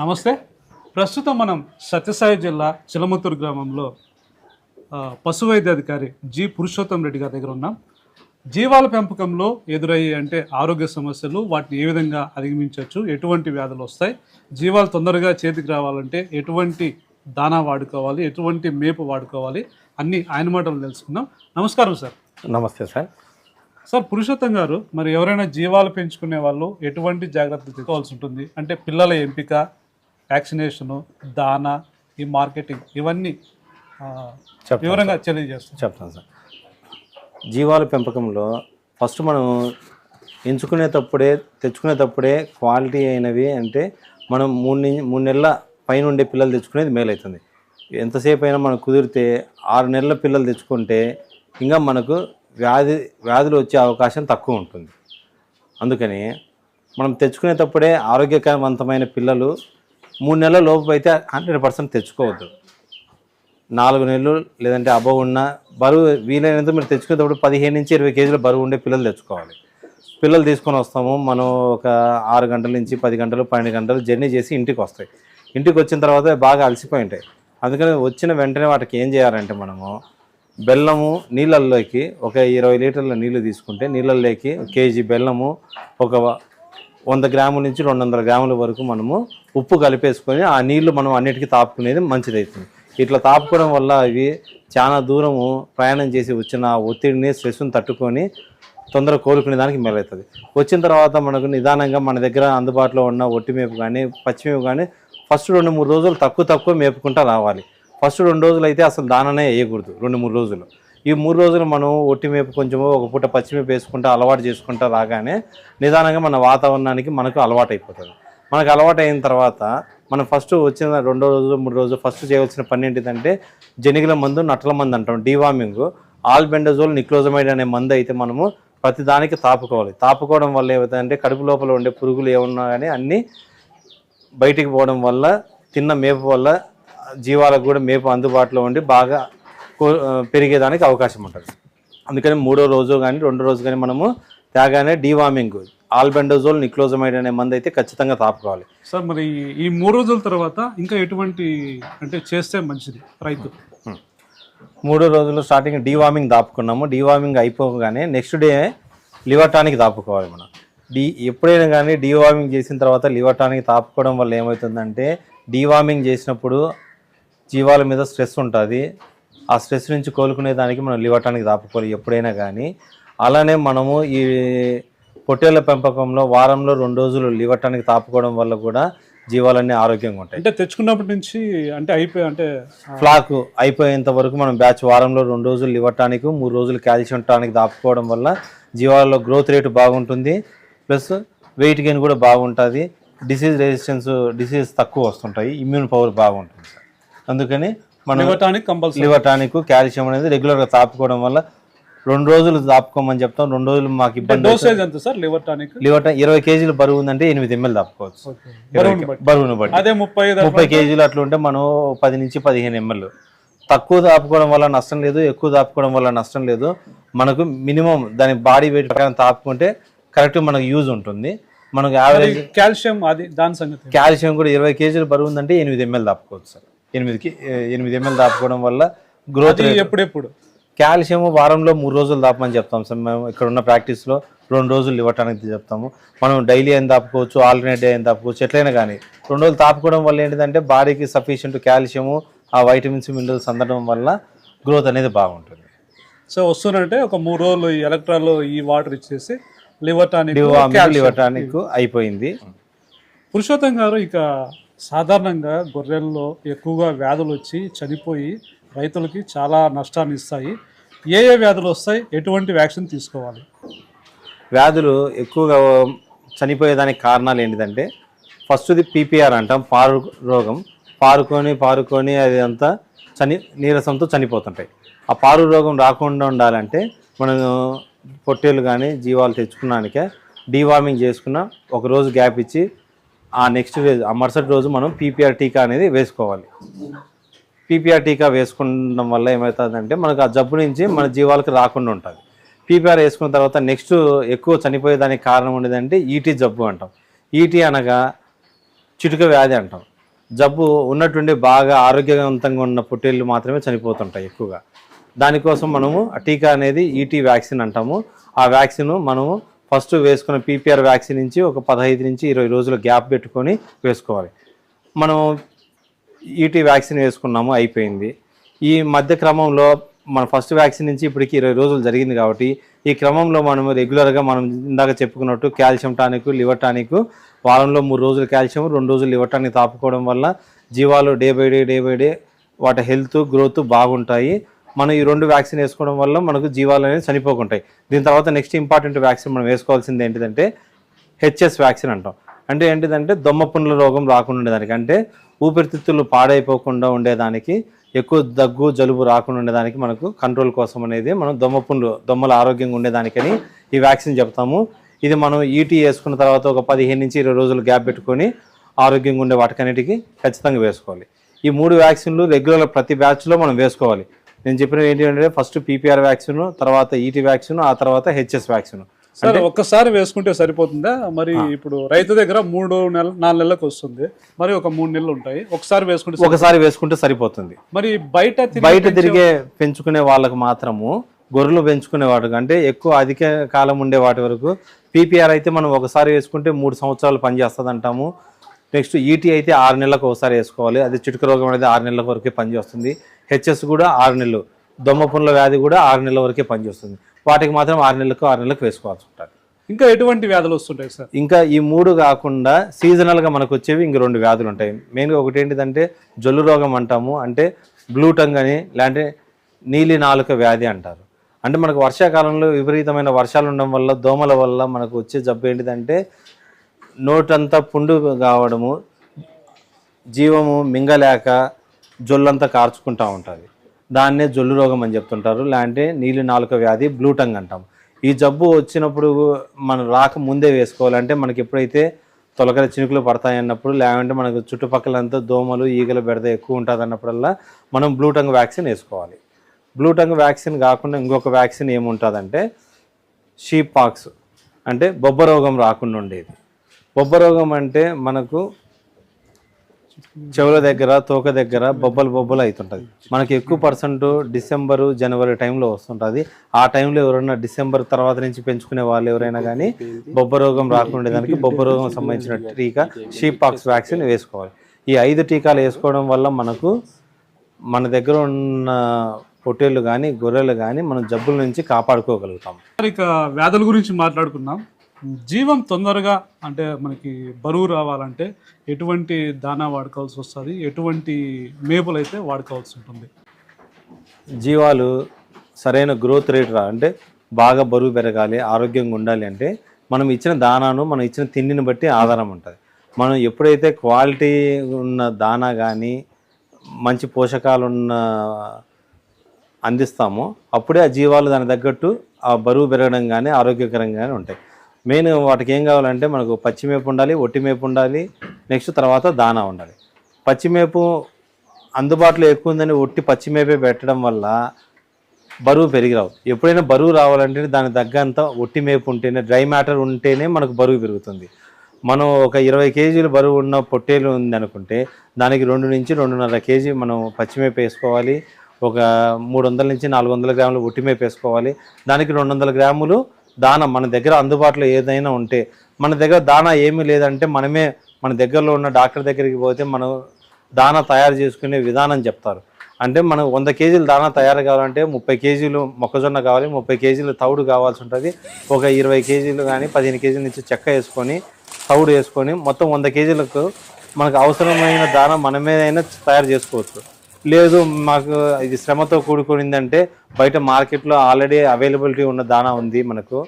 నమస్తే. ప్రస్తుతం మనం సత్యసాయి జిల్లా చిలమతూరు గ్రామంలో పశు వైద్యాధికారి జి పురుషోత్తం రెడ్డి గారి దగ్గర ఉన్నాం. జీవాల పెంపకంలో ఎదురయ్యే అంటే ఆరోగ్య సమస్యలు వాటిని ఏ విధంగా అధిగమించవచ్చు ఎటువంటి వ్యాధులు వస్తాయి జీవాలు తొందరగా చేతికి రావాలంటే ఎటువంటి దానా వాడుకోవాలి ఎటువంటి మేపు వాడుకోవాలి అన్నీ ఆయన మాటలు తెలుసుకుందాం. నమస్కారం సార్. నమస్తే సార్. సార్ పురుషోత్తం గారు మరి ఎవరైనా జీవాలు పెంచుకునే వాళ్ళు ఎటువంటి జాగ్రత్తలు తీసుకోవాల్సి ఉంటుంది? అంటే పిల్లల ఎంపిక వ్యాక్సినేషను దానా ఈ మార్కెటింగ్ ఇవన్నీ వివరంగా తెలియజేస్తాం చెప్తాను సార్. జీవాల పెంపకంలో ఫస్ట్ మనం ఎంచుకునేటప్పుడే తెచ్చుకునేటప్పుడే క్వాలిటీ అయినవి అంటే మనం మూడు మూడు నెలల పైన ఉండే పిల్లలు తెచ్చుకునేది మేలవుతుంది ఎంతసేపు అయినా మనకు కుదిరితే ఆరు నెలల పిల్లలు తెచ్చుకుంటే ఇంకా మనకు వ్యాధి వ్యాధులు వచ్చే అవకాశం తక్కువ ఉంటుంది. అందుకని మనం తెచ్చుకునేటప్పుడే ఆరోగ్యకరవంతమైన పిల్లలు మూడు నెలల లోపు అయితే హండ్రెడ్ పర్సెంట్ తెచ్చుకోవద్దు. నాలుగు నెలలు లేదంటే అబవ్ ఉన్న బరువు వీలైనంత మీరు తెచ్చుకునేటప్పుడు పదిహేను నుంచి ఇరవై కేజీల బరువు ఉండే పిల్లలు తెచ్చుకోవాలి. పిల్లలు తీసుకొని వస్తాము మనం ఒక ఆరు గంటల నుంచి పది గంటలు పన్నెండు గంటలు జర్నీ చేసి ఇంటికి వస్తాయి. ఇంటికి వచ్చిన తర్వాత బాగా అలసిపోయి ఉంటాయి. అందుకని వచ్చిన వెంటనే వాటికి ఏం చేయాలంటే మనము బెల్లము నీళ్ళల్లోకి ఒక ఇరవై లీటర్ల నీళ్ళు తీసుకుంటే నీళ్ళల్లోకి కేజీ బెల్లము ఒక వంద గ్రాముల నుంచి రెండు వందల గ్రాముల వరకు మనము ఉప్పు కలిపేసుకొని ఆ నీళ్ళు మనం అన్నిటికీ తాపుకునేది మంచిదవుతుంది ఇట్లా తాపుకోవడం వల్ల అవి చాలా దూరము ప్రయాణం చేసి వచ్చిన ఒత్తిడిని స్ట్రెస్ని తట్టుకొని తొందరగా కోలుకునే దానికి మేలవుతుంది వచ్చిన తర్వాత మనకు నిదానంగా మన దగ్గర అందుబాటులో ఉన్న ఒట్టి మేపు కానీ పచ్చిమేపు కానీ ఫస్ట్ రెండు మూడు రోజులు తక్కువ తక్కువ మేపుకుంటా రావాలి. ఫస్ట్ రెండు రోజులు అయితే అసలు దాననే వేయకూడదు రెండు మూడు రోజులు. ఈ మూడు రోజులు మనం ఒట్టి మేపు కొంచెము ఒక పూట పచ్చిమేపు వేసుకుంటా అలవాటు చేసుకుంటా రాగానే నిదానంగా మన వాతావరణానికి మనకు అలవాటు అయిపోతుంది మనకు అలవాటు అయిన తర్వాత మనం ఫస్ట్ వచ్చిన రెండో రోజు మూడు రోజు ఫస్ట్ చేయవలసిన పని ఏంటిదంటే జనిగిల మందు నట్టల మందు అంటాం డీవార్మింగ్. ఆల్బెండజోల్ నిక్లోజమైడ్ అనే మందు అయితే మనము ప్రతి దానికి తాపుకోవాలి. తాపుకోవడం వల్ల ఏమవుతుందంటే కడుపు లోపల ఉండే పురుగులు ఏమున్నా కానీ అన్నీ బయటికి పోవడం వల్ల తిన్న మేపు వల్ల జీవాలకు కూడా మేపు అందుబాటులో ఉండి బాగా పెరిగేదానికి అవకాశం ఉంటుంది. అందుకని మూడో రోజు కానీ రెండో రోజు కానీ మనము తాగానే డీవార్మింగ్ ఆల్బెండోజోల్ నిక్లోజమైడ్ అనే మందు అయితే ఖచ్చితంగా తాపుకోవాలి. సార్ మరి ఈ మూడు రోజుల తర్వాత ఇంకా ఎటువంటి అంటే చేస్తే మంచిది రైతు? మూడో రోజులు స్టార్టింగ్ డీవార్మింగ్ దాపుకున్నాము. డీవార్మింగ్ అయిపోగానే నెక్స్ట్ డే లివర్ టానిక్ దాపుకోవాలి మనం. డీ ఎప్పుడైనా కానీ డీవార్మింగ్ చేసిన తర్వాత లివర్ టానిక్ తాపుకోవడం వల్ల ఏమవుతుందంటే డీవార్మింగ్ చేసినప్పుడు జీవాల మీద స్ట్రెస్ ఉంటుంది. ఆ స్ట్రెస్ నుంచి కోలుకునే దానికి మనం లివర్ టానిక్ దాపుకోవాలి ఎప్పుడైనా కానీ అలానే మనము ఈ పొట్టేళ్ళ పెంపకంలో వారంలో రెండు రోజులు లివర్ టానిక్ తాపుకోవడం వల్ల కూడా జీవాలన్నీ ఆరోగ్యంగా ఉంటాయి. అంటే తెచ్చుకున్నప్పటి నుంచి అంటే అయిపోయి అంటే ఫ్లాక్ అయిపోయేంత వరకు మనం బ్యాచ్ వారంలో రెండు రోజులు లివర్ టానిక్ మూడు రోజులు కాల్షియం టానిక్ దాపుకోవడం వల్ల జీవాలలో గ్రోత్ రేటు బాగుంటుంది. ప్లస్ వెయిట్ గెయిన్ కూడా బాగుంటుంది. డిసీజ్ రెసిస్టెన్స్ డిసీజ్ తక్కువ వస్తుంటాయి. ఇమ్యూన్ పవర్ బాగుంటుంది అందుకని మనం ఇవ్వటానికి కంపల్సరీ లివర్ టానిక్ కాల్షియం అనేది రెగ్యులర్గా తాపుకోవడం వల్ల రెండు రోజులు తాపుకోమని చెప్తాం. రెండు రోజులు మాకు ఇబ్బంది డోసేజ్ ఎంత సార్ లివర్ టానిక్ లివర్ ఇరవై కేజీలు బరువు ఉందంటే ఎనిమిది ఎంఎల్ తాపుకోవచ్చు. బరువుని బట్టి. అదే ముప్పై ముప్పై కేజీలు అట్లా ఉంటే మనం పది నుంచి పదిహేను ఎంఎల్ తక్కువ తాపుకోవడం వల్ల నష్టం లేదు ఎక్కువ తాపుకోవడం వల్ల నష్టం లేదు. మనకు మినిమం దాని బాడీ వెయిట్ ప్రకారం తాపుకుంటే కరెక్ట్ మనకు యూజ్ ఉంటుంది. మనకు యావరేజ్ కాల్షియం అది దాని సంగతి. కాల్షియం కూడా ఇరవై కేజీలు బరువు ఉందంటే ఎనిమిది ఎంఎల్ దాపుకోవచ్చు సార్. ఎనిమిదికి ఎనిమిది ఎంఎల్ దాపుకోవడం వల్ల గ్రోత్ ఎప్పుడెప్పుడు? కాల్షియం వారంలో మూడు రోజులు దాపమని చెప్తాం సార్. మేము ఇక్కడ ఉన్న ప్రాక్టీస్లో రెండు రోజులు ఇవ్వటానికి చెప్తాము. మనం డైలీ అయిన దాపుకోవచ్చు ఆల్టర్నేట్ డే అయిన దాపుకోవచ్చు ఎట్లయినా కానీ. రెండు రోజులు తాపుకోవడం వల్ల ఏంటిదంటే బాడీకి సఫిషియంట్ కాల్షియము ఆ వైటమిన్స్ మినరల్స్ అందడం వల్ల గ్రోత్ అనేది బాగుంటుంది. సో వస్తున్నట్టే ఒక మూడు రోజులు ఈ ఎలక్ట్రాల్ ఈ వాటర్ ఇచ్చేసి లివర్ టానిక్ డివామిల్ ఇవ్వటానికి అయిపోయింది. పురుషోత్తం గారు ఇక సాధారణంగా గొర్రెల్లో ఎక్కువగా వ్యాధులు వచ్చి చనిపోయి రైతులకి చాలా నష్టాన్ని ఇస్తాయి. ఏ ఏ వ్యాధులు వస్తాయి? ఎటువంటి వ్యాక్సిన్ తీసుకోవాలి? వ్యాధులు ఎక్కువగా చనిపోయేదానికి కారణాలు ఏంటిదంటే ఫస్ట్ది పీపీఆర్ అంటాం పారు రోగం. పారుకొని పారుకొని అది అంతా చని నీరసంతో చనిపోతుంటాయి. ఆ పారు రోగం రాకుండా ఉండాలంటే మనం పొట్టేలు కానీ జీవాలు తెచ్చుకున్నానికే డీవార్మింగ్ చేసుకున్న ఒక రోజు గ్యాప్ ఇచ్చి ఆ నెక్స్ట్ రోజు ఆ మరుసటి రోజు మనం పీపీఆర్ టీకా అనేది వేసుకోవాలి. పీపీఆర్ టీకా వేసుకోవడం వల్ల ఏమవుతుందంటే మనకు ఆ జబ్బు నుంచి మన జీవాలకు రాకుండా ఉంటుంది. పీపీఆర్ వేసుకున్న తర్వాత నెక్స్ట్ ఎక్కువ చనిపోయేదానికి కారణం ఉండేదంటే ఈటీ జబ్బు అంటాం. ఈటీ అనగా చిటుక వ్యాధి అంటాం. జబ్బు ఉన్నట్టుండి బాగా ఆరోగ్యవంతంగా ఉన్న పొట్టేళ్ళు మాత్రమే చనిపోతుంటాయి ఎక్కువగా. దానికోసం మనము ఆ టీకా అనేది ఈటీ వ్యాక్సిన్ అంటాము. ఆ వ్యాక్సిన్ మనము ఫస్ట్ వేసుకున్న పీపీఆర్ వ్యాక్సిన్ నుంచి ఒక పదహైదు నుంచి ఇరవై రోజుల గ్యాప్ పెట్టుకొని వేసుకోవాలి. మనం ఈటీ వ్యాక్సిన్ వేసుకున్నాము అయిపోయింది. ఈ మధ్య క్రమంలో మన ఫస్ట్ వ్యాక్సిన్ నుంచి ఇప్పటికి ఇరవై రోజులు జరిగింది కాబట్టి ఈ క్రమంలో మనము రెగ్యులర్గా మనం ఇందాక చెప్పుకున్నట్టు కాల్షియం టానిక్ లివర్ టానిక్ వారంలో మూడు రోజులు కాల్షియం రెండు రోజులు లివర్ టానిక్ తాపుకోవడం వల్ల జీవాలు day by day day by day వాటి హెల్త్ గ్రోత్ బాగుంటాయి. మనం ఈ రెండు వ్యాక్సిన్ వేసుకోవడం వల్ల మనకు జీవాలు అనేవి చనిపోకుంటాయి. దీని తర్వాత నెక్స్ట్ ఇంపార్టెంట్ వ్యాక్సిన్ మనం వేసుకోవాల్సింది ఏంటిదంటే హెచ్ఎస్ వ్యాక్సిన్ అంటాం. అంటే ఏంటిదంటే దొమ్మ పుండ్ల రోగం రాకుండా ఉండేదానికి అంటే ఊపిరితిత్తులు పాడైపోకుండా ఉండేదానికి ఎక్కువ దగ్గు జలుబు రాకుండా ఉండేదానికి మనకు కంట్రోల్ కోసం అనేది మనం దొమ్మ పుండ్లు దొమ్మల ఆరోగ్యంగా ఉండేదానికని ఈ వ్యాక్సిన్ చెప్తాము. ఇది మనం ఈటీ వేసుకున్న తర్వాత ఒక పదిహేను నుంచి ఇరవై రోజులు గ్యాప్ పెట్టుకొని ఆరోగ్యంగా ఉండే వాటికన్నిటికీ ఖచ్చితంగా వేసుకోవాలి. ఈ మూడు వ్యాక్సిన్లు రెగ్యులర్ ప్రతి బ్యాచ్లో మనం వేసుకోవాలి. నేను చెప్పిన ఏంటి అంటే ఫస్ట్ పీపీఆర్ వ్యాక్సిన్ తర్వాత ఈటీ వ్యాక్సిన్ ఆ తర్వాత హెచ్ఎస్ వ్యాక్సిన్ సార్ ఒక్కసారి వేసుకుంటే సరిపోతుందా? మరి ఇప్పుడు రైతు దగ్గర మూడు నెలలు నాలుగు నెలలకు వస్తుంది. మరి ఒక మూడు నెలలు ఉంటాయి. ఒకసారి వేసుకుంటే సరి- ఒకసారి వేసుకుంటే సరిపోతుంది. మరి బయట బయట తిరిగే పెంచుకునే వాళ్ళకు మాత్రము గొర్రెలు పెంచుకునే వాటికి అంటే ఎక్కువ అధిక కాలం ఉండే వాటి వరకు పీపీఆర్ అయితే మనం ఒకసారి వేసుకుంటే మూడు సంవత్సరాలు పనిచేస్తుంది అంటాము. నెక్స్ట్ ఈటీ అయితే ఆరు నెలలకు ఒకసారి వేసుకోవాలి. అది చిటుక రోగం అనేది ఆరు నెలల వరకే పనిచేస్తుంది హెచ్ఎస్ కూడా ఆరు నెలలు దొమ్మ పుండ్ల వ్యాధి కూడా ఆరు నెలల వరకే పనిచేస్తుంది. వాటికి మాత్రం ఆరు నెలలకు ఆరు నెలలకు వేసుకోవాల్సి ఉంటుంది. ఇంకా ఎటువంటి వ్యాధులు వస్తుంటాయి సార్? ఇంకా ఈ మూడు కాకుండా సీజనల్గా మనకు వచ్చేవి ఇంక రెండు వ్యాధులు ఉంటాయి. మెయిన్గా ఒకటి ఏంటిదంటే జొల్లు రోగం అంటాము. అంటే బ్లూ టంగ్ అని లేదంటే నీలి నాలుక వ్యాధి అంటారు. అంటే మనకు వర్షాకాలంలో విపరీతమైన వర్షాలు ఉండడం వల్ల దోమల వల్ల మనకు వచ్చే జబ్బు ఏంటిదంటే నోటంతా పుండు కావడము జీవము మింగలేక జొల్లంతా కార్చుకుంటూ ఉంటుంది. దాన్నే జొల్లు రోగం అని చెప్తుంటారు. లేదంటే నీలి నాలుక వ్యాధి బ్లూటంగ్ అంటాం. ఈ జబ్బు వచ్చినప్పుడు మనం రాక ముందే వేసుకోవాలంటే మనకి ఎప్పుడైతే తొలకల చినుకులు పడతాయి అన్నప్పుడు లేదంటే మనకు చుట్టుపక్కలంతా దోమలు ఈగల బెడద ఎక్కువ ఉంటుంది అన్నప్పుడల్లా మనం బ్లూటంగ్ వ్యాక్సిన్ వేసుకోవాలి. బ్లూటంగ్ వ్యాక్సిన్ కాకుండా ఇంకొక వ్యాక్సిన్ ఏముంటుందంటే షీప్ పాక్స్. అంటే బొబ్బ రోగం రాకుండా ఉండేది. బొబ్బ రోగం అంటే మనకు చెవుల దగ్గర తోక దగ్గర బొబ్బలు బొబ్బలు అవుతుంటుంది మనకి ఎక్కువ పర్సెంట్ డిసెంబరు జనవరి టైంలో వస్తుంటుంది. ఆ టైంలో ఎవరైనా డిసెంబర్ తర్వాత నుంచి పెంచుకునే వాళ్ళు ఎవరైనా కానీ బొబ్బ రోగం రాకుండా దానికి బొబ్బ రోగం సంబంధించిన టీకా షీప్ పాక్స్ వ్యాక్సిన్ వేసుకోవాలి. ఈ ఐదు టీకాలు వేసుకోవడం వల్ల మనకు మన దగ్గర ఉన్న పొట్టేళ్ళు కానీ గొర్రెలు కానీ మనం జబ్బుల నుంచి కాపాడుకోగలుగుతాం. ఇక వ్యాధుల గురించి మాట్లాడుకుందాం. జీవం తొందరగా అంటే మనకి బరువు రావాలంటే ఎటువంటి దానా వాడుకోవాల్సి వస్తుంది? ఎటువంటి మేపులు అయితే వాడుకోవాల్సి ఉంటుంది? జీవాలు సరైన గ్రోత్ రేట్ రా అంటే బాగా బరువు పెరగాలి ఆరోగ్యంగా ఉండాలి అంటే మనం ఇచ్చిన దానాను మనం ఇచ్చిన తిండిని బట్టి ఆధారం ఉంటుంది. మనం ఎప్పుడైతే క్వాలిటీ ఉన్న దానా కానీ మంచి పోషకాలు ఉన్న అందిస్తామో అప్పుడే ఆ జీవాలు దాని తగ్గట్టు ఆ బరువు పెరగడం కానీ ఆరోగ్యకరంగా ఉంటాయి. మెయిన్ వాటికి ఏం కావాలంటే మనకు పచ్చిమేపు ఉండాలి ఒట్టి మేపు ఉండాలి నెక్స్ట్ తర్వాత దానా ఉండాలి. పచ్చిమేపు అందుబాటులో ఎక్కువ ఉందని ఒట్టి పచ్చిమేపే పెట్టడం వల్ల బరువు పెరిగిరావు ఎప్పుడైనా బరువు రావాలంటే దాని తగ్గంత ఒట్టి మేపు ఉంటేనే డ్రై మ్యాటర్ ఉంటేనే మనకు బరువు పెరుగుతుంది. మనం ఒక ఇరవై కేజీలు బరువు ఉన్న పొట్టేలు ఉంది అనుకుంటే దానికి రెండు నుంచి రెండున్నర కేజీ మనం పచ్చిమేపు వేసుకోవాలి. ఒక మూడు వందల నుంచి నాలుగు వందల గ్రాములు ఒట్టిమేపు వేసుకోవాలి. దానికి రెండు వందల గ్రాములు దాన మన దగ్గర అందుబాటులో ఏదైనా ఉంటే మన దగ్గర దానా ఏమీ లేదంటే మనమే మన దగ్గరలో ఉన్న డాక్టర్ దగ్గరికి పోతే మనం దానా తయారు చేసుకునే విధానం చెప్తారు. అంటే మనం వంద కేజీలు దానా తయారు కావాలంటే ముప్పై కేజీలు మొక్కజొన్న కావాలి ముప్పై కేజీలు తౌడు కావాల్సి ఉంటుంది. ఒక ఇరవై కేజీలు కానీ పదిహేను కేజీల నుంచి చెక్క వేసుకొని తౌడు వేసుకొని మొత్తం వంద కేజీలకు మనకు అవసరమైన దానా మనమేదైనా తయారు చేసుకోవచ్చు. లేదు మాకు ఇది శ్రమతో కూడుకునిందంటే బయట మార్కెట్లో ఆల్రెడీ అవైలబిలిటీ ఉన్న దానా ఉంది మనకు.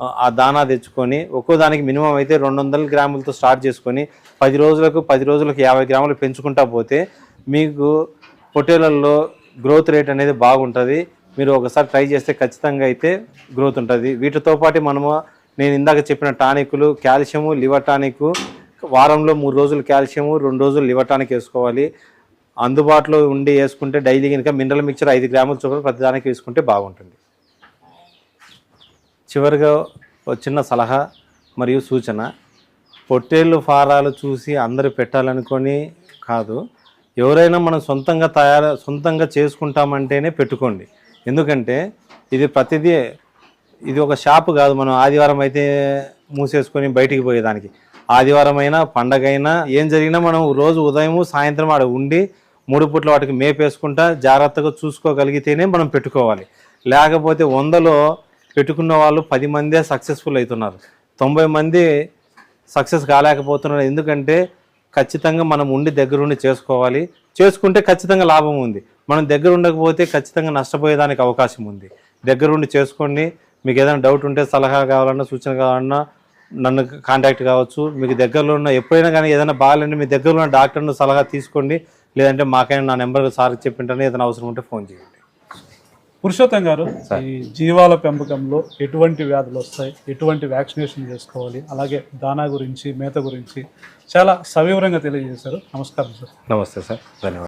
ఆ- దానా తెచ్చుకొని ఒక్కో దానికి మినిమం అయితే రెండు వందల గ్రాములతో స్టార్ట్ చేసుకొని పది రోజులకు పది రోజులకు యాభై గ్రాములు పెంచుకుంటా పోతే మీకు పొట్టేళ్ళలో గ్రోత్ రేట్ అనేది బాగుంటుంది. మీరు ఒకసారి ట్రై చేస్తే ఖచ్చితంగా అయితే గ్రోత్ ఉంటుంది. వీటితో పాటు మనము నేను ఇందాక చెప్పిన టానిక్లు కాల్షియము లివర్ టానిక్ వారంలో మూడు రోజులు కాల్షియము రెండు రోజులు లివర్ టానిక్ వేసుకోవాలి. అందుబాటులో ఉండి వేసుకుంటే డైలీ కనుక మినరల్ మిక్చర్ ఐదు గ్రాముల చొప్పున ప్రతిదానికి వేసుకుంటే బాగుంటుంది. చివరిగా చిన్న సలహా మరియు సూచన. పొట్టేళ్ళు ఫారాలు చూసి అందరూ పెట్టాలనుకొని కాదు ఎవరైనా మనం సొంతంగా తయారు సొంతంగా చేసుకుంటామంటేనే పెట్టుకోండి. ఎందుకంటే ఇది ప్రతిదీ ఇది ఒక షాపు కాదు మనం ఆదివారం అయితే మూసేసుకొని బయటికి పోయేదానికి. ఆదివారం అయినా పండగ అయినా ఏం జరిగినా మనం రోజు ఉదయం సాయంత్రం ఆడ ఉండి మూడు పూట్ల వాటికి మేపేసుకుంటా జాగ్రత్తగా చూసుకోగలిగితేనే మనం పెట్టుకోవాలి. లేకపోతే వందలో పెట్టుకున్న వాళ్ళు పది మందే సక్సెస్ఫుల్ అవుతున్నారు. తొంభై మంది సక్సెస్ కాలేకపోతున్నారు. ఎందుకంటే ఖచ్చితంగా మనం ఉండి దగ్గరుండి చేసుకోవాలి. చేసుకుంటే ఖచ్చితంగా లాభం ఉంది. మనం దగ్గర ఉండకపోతే ఖచ్చితంగా నష్టపోయేదానికి అవకాశం ఉంది. దగ్గరుండి చేసుకోండి. మీకు ఏదైనా డౌట్ ఉంటే సలహా కావాలన్నా సూచన కావాలన్నా నన్ను కాంటాక్ట్ కావచ్చు. మీకు దగ్గరలో ఉన్న ఎప్పుడైనా కానీ ఏదైనా బాగాలంటే మీ దగ్గరలో ఉన్న డాక్టర్ను సలహా తీసుకోండి. లేదంటే మాకైనా నా నెంబర్ సార్కి చెప్పింటాను ఏదైనా అవసరం ఉంటే ఫోన్ చేయండి. పురుషోత్తం గారు ఈ జీవాల పెంపకంలో ఎటువంటి వ్యాధులు వస్తాయి? ఎటువంటి వ్యాక్సినేషన్ చేసుకోవాలి? అలాగే దానా గురించి మేత గురించి చాలా సవివరంగా తెలియజేశారు. నమస్కారం సార్. నమస్తే సార్. ధన్యవాదాలు.